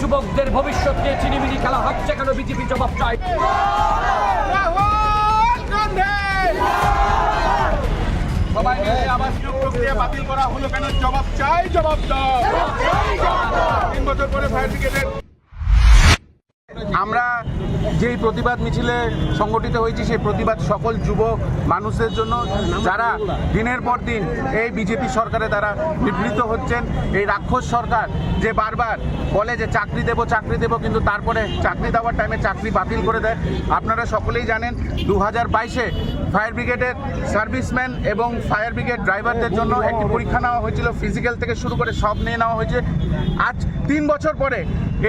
যুবকদের ভবিষ্যৎ নিয়ে চিনিমিনি খেলা হচ্ছে কেন বিজেপি জবাব চাই প্রক্রিয়া বাতিল করা হলো কেন? জবাব চাই জবাব দাও। তিন বছর পরে ফায়ার ব্রিগেডের আমরা যেই প্রতিবাদ মিছিলে সংগঠিত হয়েছি, সেই প্রতিবাদ সকল যুব মানুষদের জন্য। যারা দিনের পর দিন এই বিজেপি সরকারের দ্বারা বিবৃত হচ্ছেন, এই রাক্ষস সরকার যে বারবার বলে যে চাকরি দেব চাকরি দেব, কিন্তু তারপরে চাকরি দেওয়ার টাইমে চাকরি বাতিল করে দেয়। আপনারা সকলেই জানেন দু হাজার বাইশে ফায়ার ব্রিগেডের সার্ভিসম্যান এবং ফায়ার ব্রিগেড ড্রাইভারদের জন্য একটি পরীক্ষা নেওয়া হয়েছিল। ফিজিক্যাল থেকে শুরু করে সব নিয়ে নেওয়া হয়েছে। আজ তিন বছর পরে,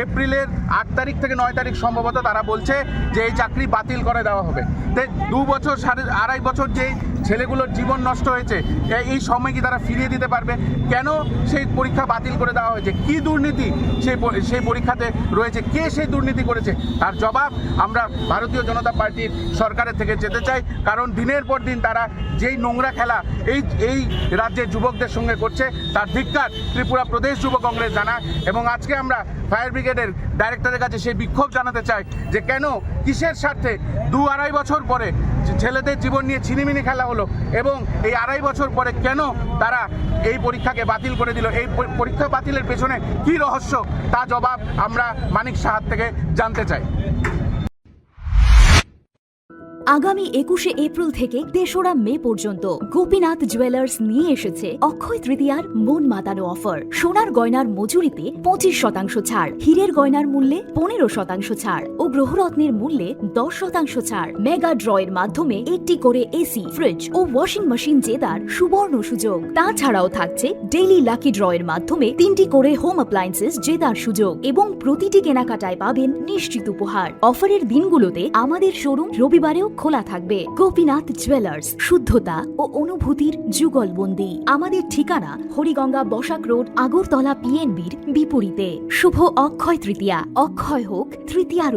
এপ্রিলের আট তারিখ থেকে নয় তারিখ সম্ভবত তারা বলছে যে এই চাকরি বাতিল করে দেওয়া হবে। দু বছর সাড়ে আড়াই বছর যে ছেলেগুলোর জীবন নষ্ট হয়েছে এই সময় কি তারা ফিরিয়ে দিতে পারবে? কেন সেই পরীক্ষা বাতিল করে দেওয়া হয়েছে? কি দুর্নীতি সেই সেই পরীক্ষাতে রয়েছে? কে সেই দুর্নীতি করেছে? তার জবাব আমরা ভারতীয় জনতা পার্টির সরকারের থেকে যেতে চাই, কারণ দিনের পর দিন তারা যেই নোংরা খেলা এই এই রাজ্যের যুবকদের সঙ্গে করছে, তার ধিক্কার ত্রিপুরা প্রদেশ যুব কংগ্রেস জানায় এবং আজকে আমরা ফায়ার ব্রিগেডের ডাইরেক্টরের কাছে সেই বিক্ষোভ জানাতে চাই যে কেন, কিসের স্বার্থে দু আড়াই বছর পরে ছেলেদের জীবন নিয়ে ছিনিমিনি খেলা হলো এবং এই আড়াই বছর পরে কেন তারা এই পরীক্ষাকে বাতিল করে দিল? এই পরী- পরীক্ষা বাতিলের পেছনে কি রহস্য? তা জবাব আমরা মানিক সাহার থেকে জানতে চাই। আগামী একুশে এপ্রিল থেকে তেসরা মে পর্যন্ত গোপীনাথ জুয়েলার্স নিয়ে এসেছে অক্ষয় তৃতীয়ার মন মাতানো অফার। সোনার গয়নার মজুরিতে পঁচিশ শতাংশ ছাড়, হীরের গয়নার মূল্যে পনেরো শতাংশ ছাড় ও গ্রহরত্নের মূল্যে দশ শতাংশ ছাড়। মেগা ড্রয়ের মাধ্যমে একটি করে এসি ফ্রিজ ও ওয়াশিং মেশিন জেতার সুবর্ণ সুযোগ। তাছাড়াও থাকছে ডেইলি লাকি ড্রয়ের মাধ্যমে তিনটি করে হোম অ্যাপ্লায়েন্সেস জেতার সুযোগ এবং প্রতিটি কেনাকাটায় পাবেন নিশ্চিত উপহার। অফারের দিনগুলোতে আমাদের শোরুম রবিবারেও খোলা থাকবে। গোপীনাথ জুয়েলার্স শুদ্ধতা ও অনুভূতির যুগলবন্দি। আমাদের ঠিকানা হরিগঙ্গা বসাক রোড, আগরতলা পিএনবির বিপরীতে। শুভ অক্ষয় তৃতীয়া। অক্ষয় হোক, তৃতীয়ার